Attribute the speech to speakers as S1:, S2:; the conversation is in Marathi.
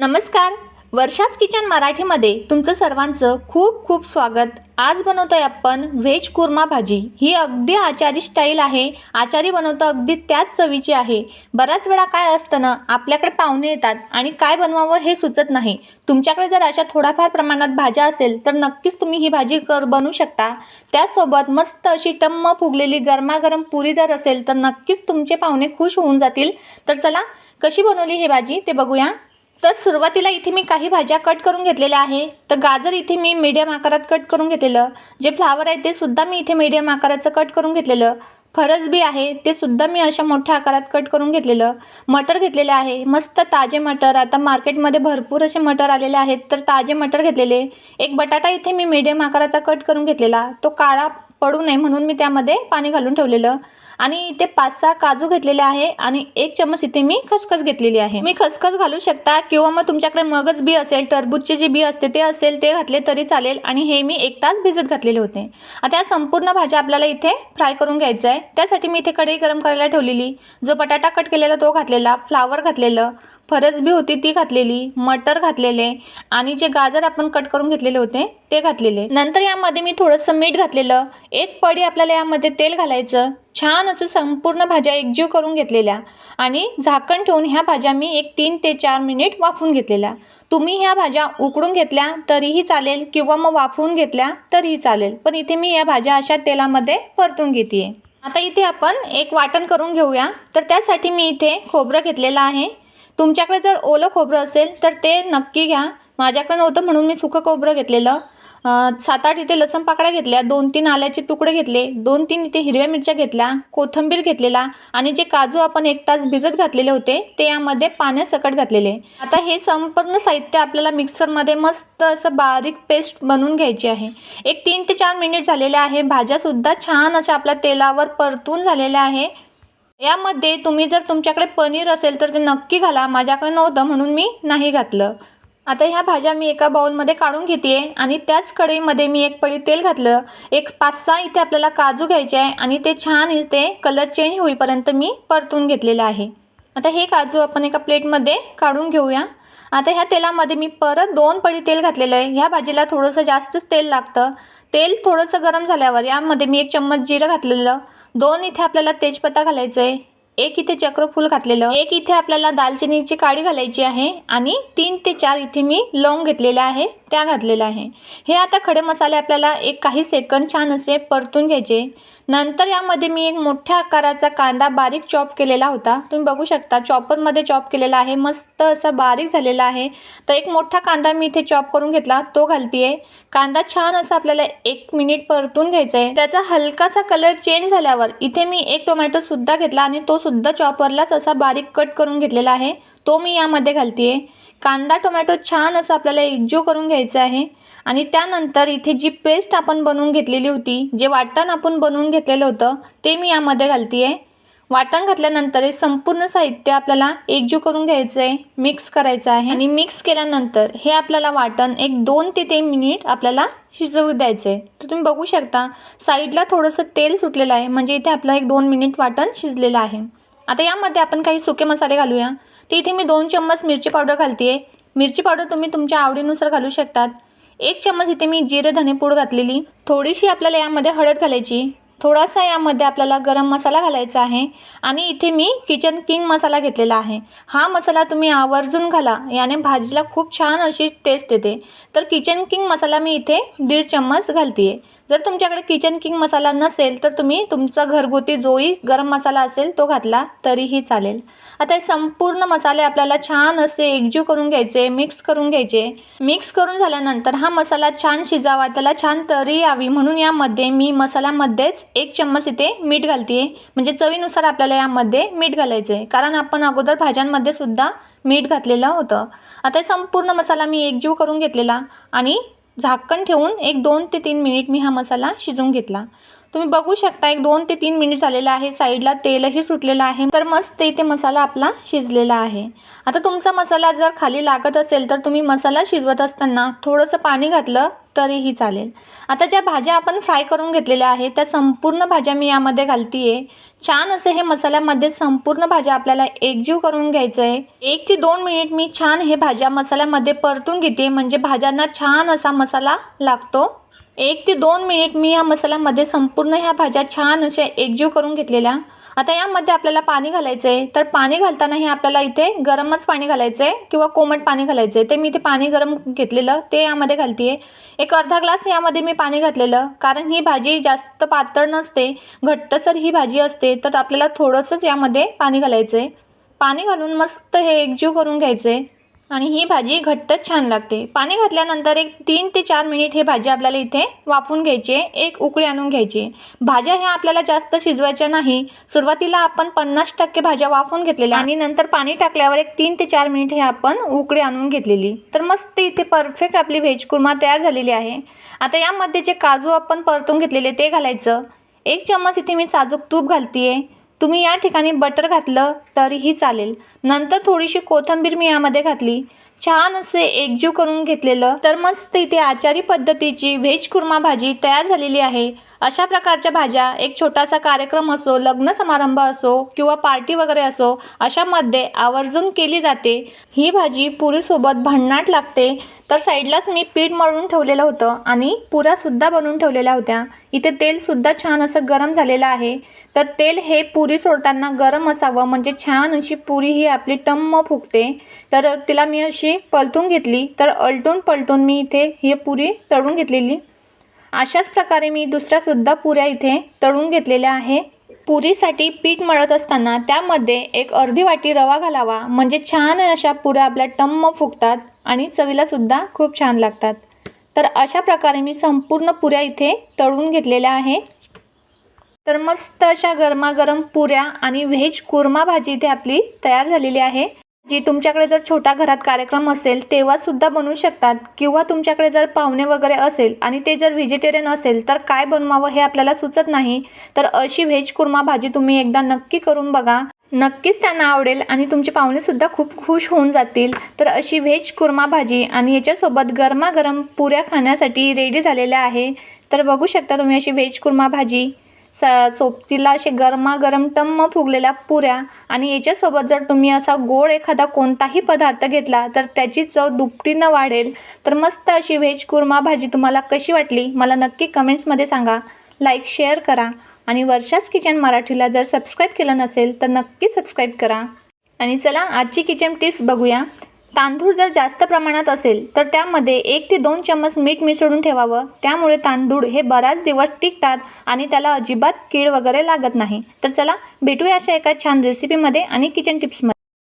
S1: नमस्कार. वर्षाच किचन मराठीमध्ये तुमचं सर्वांचं खूप खूप स्वागत. आज बनवतो आहे आपण व्हेज कुर्मा भाजी. ही अगदी आचारी स्टाईल आहे. आचारी बनवतो अगदी त्याच चवीची आहे. बऱ्याच वेळा काय असतं ना आपल्याकडे पाहुणे येतात आणि काय बनवावं हे सुचत नाही. तुमच्याकडे जर अशा थोड्याफार प्रमाणात भाज्या असेल तर नक्कीच तुम्ही ही भाजी कर बनवू शकता. त्याचसोबत मस्त अशी टम्म फुगलेली गरमागरम पुरी जर असेल तर नक्कीच तुमचे पाहुणे खुश होऊन जातील. तर चला कशी बनवली ही भाजी ते बघूया. तर सुरुवातीला इथे मी काही भाज्या कट करून घेतलेल्या आहे. तर गाजर इथे मी मीडियम आकारात कट करून घेतलेलं. जे फ्लावर आहे ते सुद्धा मी इथे मीडियम आकाराचं कट करून घेतलेलं. फरस बी आहे ते सुद्धा मी अशा मोठ्या आकारात कट करून घेतलेलं. मटर घेतलेले आहे मस्त ताजे मटर. आता मार्केटमध्ये भरपूर असे मटर आलेले आहेत तर ताजे मटर घेतलेले. एक बटाटा इथे मी मीडियम आकाराचा कट करून घेतलेला. तो काळा पडू नये म्हणून मी त्यामध्ये पाणी घालून ठेवलेलं. आणि इथे पाच सहा काजू घेतलेले आहे आणि एक चम्मच इथे मी खसखस घेतलेली आहे. मी खसखस घालू शकता किंवा मग तुमच्याकडे मगच बी असेल टरबूजचे जे बी असते ते असेल ते घातले तरी चालेल आणि हे मी एक तास भिजत घातलेले होते. आता या संपूर्ण भाज्या आपल्याला इथे फ्राय करून घ्यायचं आहे. त्यासाठी मी इथे कढई गरम करायला ठेवलेली. जो बटाटा कट केलेला तो घातलेला फ्लावर घातलेलं फरसबी होती ती घातलेली मटर घातलेले आणि जे गाजर आपण कट करून घेतलेले होते ते घातलेले. नंतर यामध्ये मी थोडंसं मीठ घातलेलं. एक पडी आपल्याला यामध्ये तेल घालायचं. छान असं संपूर्ण भाज्या एकजीव करून घेतलेल्या. आणि झाकण ठेवून ह्या भाज्या मी एक तीन ते चार मिनिट वाफवून घेतलेल्या. तुम्ही ह्या भाज्या उकडून घेतल्या तरीही चालेल किंवा मग वाफवून घेतल्या तरीही चालेल. पण इथे मी या भाज्या अशा तेलामध्ये परतून घेते आता इथे आपण एक वाटण करून घेऊया. तर त्यासाठी मी इथे खोबरं घेतलेलं आहे. तुमच्याकडे जर ओलं खोबरं असेल तर ते नक्की घ्या. माझ्याकडे नव्हतं म्हणून मी सुकं खोबरं घेतलेलं. सात आठ इथे लसण पाकळ्या घेतल्या दोन तीन आल्याचे तुकडे घेतले दोन तीन इथे हिरव्या मिरच्या घेतल्या कोथिंबीर घेतलेला आणि जे काजू आपण एक तास भिजत घातलेले होते ते यामध्ये पाण्यासकट घातलेले. आता हे संपूर्ण साहित्य आपल्याला मिक्सरमध्ये मस्त असं बारीक पेस्ट बनवून घ्यायची आहे. एक तीन ते चार मिनिट झालेले आहे. भाज्यासुद्धा छान अशा आपल्या तेलावर परतून झालेल्या आहे. यामध्ये तुम्ही जर तुमच्याकडे पनीर असेल तर ते नक्की घाला. माझ्याकडे नव्हतं म्हणून मी नाही घातलं. आता ह्या भाज्या मी एका बाउलमध्ये काढून घेते आणि त्याच कढईमध्ये मी एक पडी तेल घातलं. एक पाच सहा इथे आपल्याला काजू घ्यायचे आहे आणि ते छान इथे कलर चेंज होईपर्यंत मी परतून घेतलेलं आहे. आता हे काजू आपण एका प्लेटमध्ये काढून घेऊया. आता ह्या तेलामध्ये मी परत दोन पडी तेल घातलेलं आहे. ह्या भाजीला थोडंसं जास्तच तेल लागतं. तेल थोडंसं गरम झाल्यावर यामध्ये मी एक चम्मच जिरं घातलेलं. दोन इथे आपल्याला तेजपत्ता घालायचं आहे एक इथे चक्रफूल घातलेलं. एक इथे आपल्याला दालचिनीची काळी घालायची आहे. आणि तीन ते चार इथे मी लवंग घेतलेला आहे. त्या घातलेल्या आहे. हे आता खडे मसाले आपल्याला एक काही सेकंद छान असे परतून घ्यायचे. नंतर यामध्ये मी एक मोठ्या आकाराचा कांदा बारीक चॉप केलेला होता. तुम्ही बघू शकता चॉपरमध्ये चॉप केलेला आहे. मस्त असा बारीक झालेला आहे. तर एक मोठा कांदा मी इथे चॉप करून घेतला. तो घालतीये. कांदा छान असा आपल्याला एक मिनिट परतून घ्यायचा आहे त्याचा हलकासा कलर चेंज झाल्यावर इथे मी एक टोमॅटो सुद्धा घेतला आणि तो सुद्धा चॉपरलाच असा बारीक कट करून घेतलेला आहे. तो मी यामध्ये घालते आहे कांदा टोमॅटो छान असं आपल्याला एकजीव करून घ्यायचं आहे. आणि त्यानंतर इथे जी पेस्ट आपण बनवून घेतलेली होती जे वाटण आपण बनवून घेतलेलं होतं ते मी यामध्ये घालते आहे वाटण घातल्यानंतर हे संपूर्ण साहित्य आपल्याला एकजीव करून घ्यायचं आहे मिक्स करायचं आहे. आणि मिक्स केल्यानंतर हे आपल्याला वाटण एक दोन ते तीन मिनिट आपल्याला शिजवू द्यायचं आहे तर तुम्ही बघू शकता साईडला थोडंसं तेल सुटलेलं आहे म्हणजे इथे आपलं एक दोन मिनिट वाटण शिजलेलं आहे. आता यामध्ये आपण काही सुके मसाले घालूया. ती इथे मी दोन चम्मच मिरची पावडर घालते आहे मिरची पावडर तुम्ही तुमच्या आवडीनुसार घालू शकतात. एक चम्मच इथे मी जिरे धनेपूड घातलेली. थोडीशी आपल्याला यामध्ये हळद घालायची. थोडासा यामध्ये आपल्याला गरम मसाला घालायचा आहे. आणि इथे मी किचन किंग मसाला घेतलेला आहे. हा मसाला तुम्ही आवर्जून घाला. याने भाजीला खूप छान अशी टेस्ट येते. तर किचन किंग मसाला मी इथे दीड चम्मच घालते आहे जर तुमच्याकडे किचन किंग मसाला नसेल तर तुम्ही तुमचा घरगुती जोही गरम मसाला असेल तो घातला तरीही चालेल. आता हे संपूर्ण मसाले आपल्याला छान असे एकजीव करून घ्यायचे मिक्स करून घ्यायचे. मिक्स करून झाल्यानंतर हा मसाला छान शिजावा त्याला छान तरी यावी. म्हणून यामध्ये मी मसाल्यामध्येच एक चम्मच इथे मीठ घालते म्हणजे चवीनुसार आपल्याला यामध्ये मीठ घालायचं आहे कारण आपण अगोदर भाज्यांमध्ये सुद्धा मीठ घातलेलं होतं. आता संपूर्ण मसाला मी एकजीव करून घेतलेला आणि झाकण ठेवून एक दोन ते तीन मिनिट मी हा मसाला शिजवून घेतला. तुम्ही बघू शकता एक दोन ते तीन मिनिट झालेलं आहे. साईडला तेलही सुटलेलं आहे. तर मस्त इथे मसाला आपला शिजलेला आहे. आता तुमचा मसाला जर खाली लागत असेल तर तुम्ही मसाला शिजवत असताना थोडंसं पाणी घातलं तरीही चालेल. आता ज्या भाज्या आपण फ्राय करून घेतलेल्या आहेत त्या संपूर्ण भाज्या मी यामध्ये घालते आहे छान असे हे मसाल्यामध्ये संपूर्ण भाज्या आपल्याला एकजीव करून घ्यायचं आहे एक ते दोन मिनिट मी छान हे भाज्या मसाल्यामध्ये परतून घेते. म्हणजे भाज्यांना छान असा मसाला लागतो. एक ते दोन मिनिट मी या मसाल्यामध्ये संपूर्ण ह्या भाज्या छान अशा एकजीव करून घेतलेल्या. आता यामध्ये आपल्याला पाणी घालायचं आहे तर पाणी घालताना हे आपल्याला इथे गरमच पाणी घालायचं आहे किंवा कोमट पाणी घालायचं आहे ते मी इथे पाणी गरम घेतलेलं ते यामध्ये घालते आहे एक अर्धा ग्लास यामध्ये मी पाणी घातलेलं. कारण ही भाजी जास्त पातळ नसते घट्टसर ही भाजी असते तर आपल्याला थोडंसंच यामध्ये पाणी घालायचं आहे पाणी घालून मस्त हे एकजीव करून घ्यायचं आहे आणि ही भाजी घट्टच छान लागते. पाणी घातल्यानंतर एक तीन ते चार मिनिट हे भाजी आपल्याला इथे वाफवून घ्यायची आहे एक उकळी आणून घ्यायची. आहे भाज्या ह्या आपल्याला जास्त शिजवायच्या नाही. सुरुवातीला आपण पन्नास टक्के भाज्या वाफून घेतलेल्या आणि नंतर पाणी टाकल्यावर एक तीन ते चार मिनिट हे आपण उकळी आणून घेतलेली. तर मस्त इथे परफेक्ट आपली व्हेज कुर्मा तयार झालेली आहे. आता यामध्ये जे काजू आपण परतून घेतलेले ते घालायचं. एक चम्मच इथे मी साजूक तूप घालते आहे तुम्ही या ठिकाणी बटर घातलं तरीही चालेल. नंतर थोडीशी कोथिंबीर मी यामध्ये घातली. छान असे एकजीव करून घेतलेलं. तर मस्त इथे आचारी पद्धतीची व्हेज कुर्मा भाजी तयार झालेली आहे. अशा प्रकारच्या भाज्या एक छोटासा कार्यक्रम असो लग्न समारंभ असो किंवा पार्टी वगैरे असो अशामध्ये आवर्जून केली जाते. ही भाजी पुरीसोबत भन्नाट लागते. तर साईडलाच मी पीठ मळून ठेवलेलं होतं आणि पुऱ्यासुद्धा बनवून ठेवलेल्या होत्या. इथे तेलसुद्धा छान असं गरम झालेलं आहे. तर तेल हे पुरी सोडताना गरम असावं म्हणजे छान अशी पुरी ही आपली टम्म फुगते. तर तिला मी अशी पलटून घेतली. तर अलटून पलटून मी इथे ही पुरी तळून घेतलेली. अशाच प्रकारे मी दुसऱ्यासुद्धा पुऱ्या इथे तळून घेतलेल्या आहे. पुरीसाठी पीठ मळत असताना त्यामध्ये एक अर्धी वाटी रवा घालावा. म्हणजे छान अशा पुऱ्या आपल्या टम्म फुगतात आणि चवीलासुद्धा खूप छान लागतात. तर अशा प्रकारे मी संपूर्ण पुऱ्या इथे तळून घेतलेल्या आहे. तर मस्त अशा गरमागरम पुऱ्या आणि व्हेज कुर्मा भाजी इथे आपली तयार झालेली आहे. जी तुमच्याकडे जर छोटा घरात कार्यक्रम असेल तेव्हासुद्धा बनवू शकतात. किंवा तुमच्याकडे जर पाहुणे वगैरे असेल आणि ते जर व्हेजिटेरियन असेल तर काय बनवावं हे आपल्याला सुचत नाही. तर अशी व्हेज कुर्मा भाजी तुम्ही एकदा नक्की करून बघा. नक्कीच त्यांना आवडेल आणि तुमचे पाहुणेसुद्धा खूप खुश होऊन जातील. तर अशी व्हेज कुर्मा भाजी आणि याच्यासोबत गरमागरम पुऱ्या खाण्यासाठी रेडी झालेल्या आहे. तर बघू शकता तुम्ही अशी व्हेज कुर्मा भाजी. स सोबतीला असे गरमागरम टम्म फुगलेल्या पुऱ्या आणि याच्यासोबत जर तुम्ही असा गोड एखादा कोणताही पदार्थ घेतला तर त्याची चव दुपटीनं वाढेल. तर मस्त अशी व्हेज कुर्मा भाजी तुम्हाला कशी वाटली मला नक्की कमेंट्समध्ये सांगा. लाईक शेअर करा आणि वर्षाच किचन मराठीला जर सबस्क्राईब केलं नसेल तर नक्की सबस्क्राईब करा. आणि चला आजची किचन टिप्स बघूया. तांदूळ जर जास्त प्रमाणात असेल तर त्यामध्ये एक ते दोन चम्मच मीठ मिसळून ठेवावं. त्यामुळे तांदूळ हे बराच दिवस टिकतात आणि त्याला अजिबात कीड वगैरे लागत नाही. तर चला भेटूया अशा एका छान रेसिपीमध्ये आणि किचन टिप्समध्ये